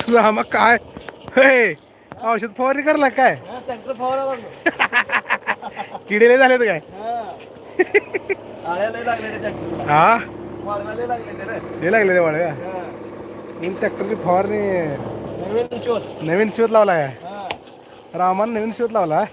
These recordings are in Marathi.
तुझा मग काय? हे औषध फवारणी करला काय? लागलो. किडेले झालेत काय? हा. लागले ते रे हे? लागले ते वाळ हा. मी ट्रॅक्टरची फवारणी नवीन शोध. नवीन शोध लावला आहे हा. रामान नवीन शोध लावला. का?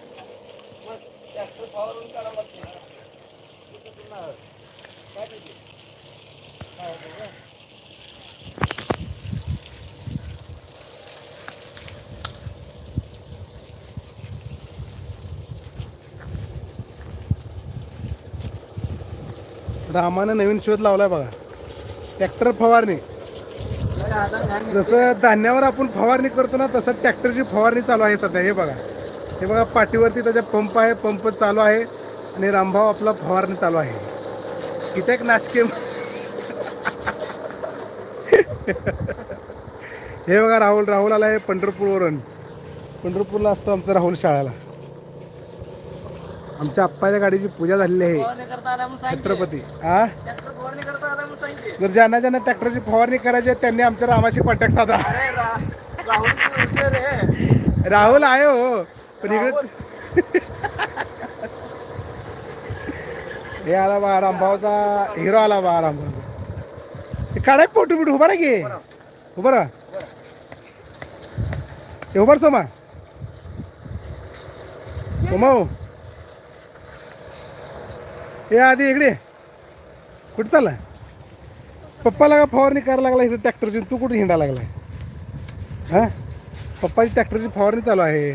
रामानं नवीन शोध लावलाय बघा. ट्रॅक्टर फवारणी. जसं धान्यावर आपण फवारणी करतो ना तसं ट्रॅक्टरची फवारणी चालू आहे सध्या. हे बघा. हे बघा पाठीवरती त्याचा पंप आहे पंप चालू आहे आणि रामभाव आपला फवारणी चालू आहे. कित्येक नाशके हे बघा राहुल राहुल आला आहे पंढरपूरवरून. पंढरपूरला असतो आमचा राहुल शाळेला. आमच्या आप्पाच्या गाडीची पूजा झालेली आहे. छत्रपती. हा. जर ज्यांना ज्यांना ट्रॅक्टरची फवारणी करायची आहे त्यांनी आमच्या रामाशी कॉन्टॅक्ट साधा. राहुल आहे हो. पण इकडे हे आला बा रामभाऊचा हिरो आला बा रामभाऊचा काढाय फोटो बिटो उभा राहा की. उभा राहा. उभा सोमा. सोमा हे आधी इकडे. कुठं चालला पप्पाला का फवारणी करायला लागला इकडे ट्रॅक्टरची तू कुठे हिंडा लागला हां? पप्पाची ट्रॅक्टरची फवारणी चालू आहे.